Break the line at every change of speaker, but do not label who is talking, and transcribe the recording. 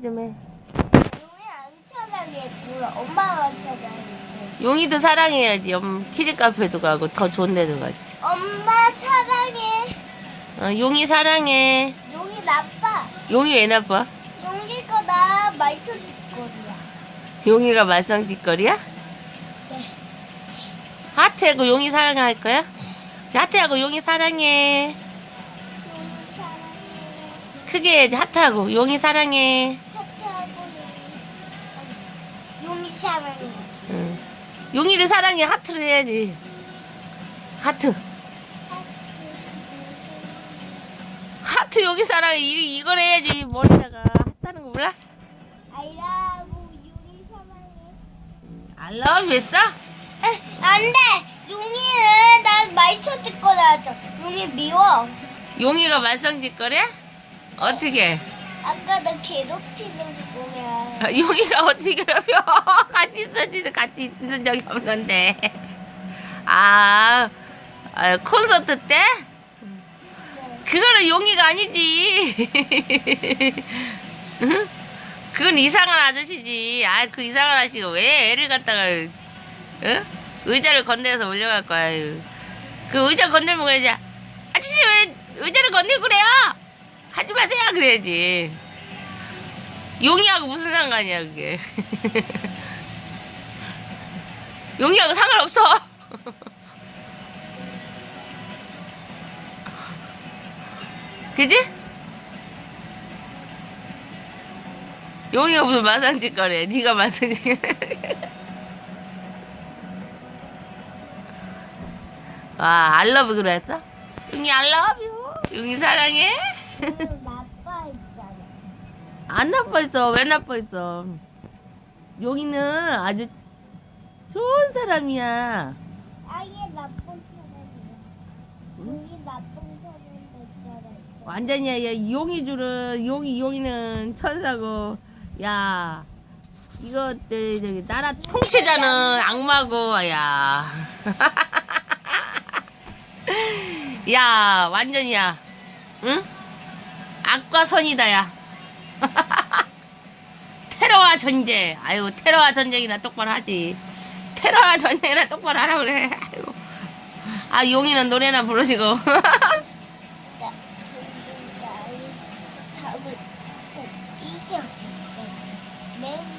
좀 해.
용이 안. 엄마가 차라리.
용이도 사랑해야지. 엄 키즈 카페도 가고 더 좋은 데도 가지.
엄마 사랑해.
어, 용이 사랑해.
용이 나빠.
용이 왜 나빠?
용이가 나 말초짓거리야.
용이가 말썽 짓거리야?
네.
하트하고 용이 사랑할 거야? 하트하고 용이 사랑해.
용이 사랑해.
크게 해야지. 하트하고 용이 사랑해.
사랑해.
응. 용이를 사랑해. 하트를 해야지. 하트. 하트 용이 사랑해. 이, 이걸 해야지. 머리다가 하트하는 거 몰라?
아이라고 용이 사랑해.
알람 왜 써?
안 돼! 용이는 난 말초짓거리야. 용이 미워.
용이가 말썽 짓거려? 어떻게?
아까 나 괴롭히는 거야.
아, 용이가 어떻게 괴롭혀? 같이 있었지, 같이 있는 적이 없는데. 아, 아, 콘서트 때? 그거는 용이가 아니지. 응? 그건 이상한 아저씨지. 아, 그 이상한 아저씨가 왜 애를 갖다가, 응? 의자를 건드려서 올려갈 거야. 그 의자 건들면 그래야지. 아저씨 왜 의자를 건들고 그래요? 하지 마세요. 그래야지. 용이하고 무슨 상관이야, 그게. 용이하고 상관없어. 그지? 용이가 무슨 마상짓 거래. 네가 마상짓거래. 와, 알러브 그랬어? 용이 알러뷰. 용이 사랑해?
나빠 있잖아.
안 나빠 있어. 왜 나빠 있어? 용이는 아주 좋은 사람이야.
아예 나쁜 사람이야. 용이 나쁜 사람이잖아.
완전히 야, 용이 줄은 용이 용이는 천사고 야 이거 때 저기 나라 통치자는 악마고 야. 야 완전이야. 응? 악과 선이다야. 테러와 전쟁. 아유, 테러와 전쟁이나 똑바로 하지. 테러와 전쟁이나 똑바로 하라 그래. 아이고. 아, 용이는 노래나 부르시고.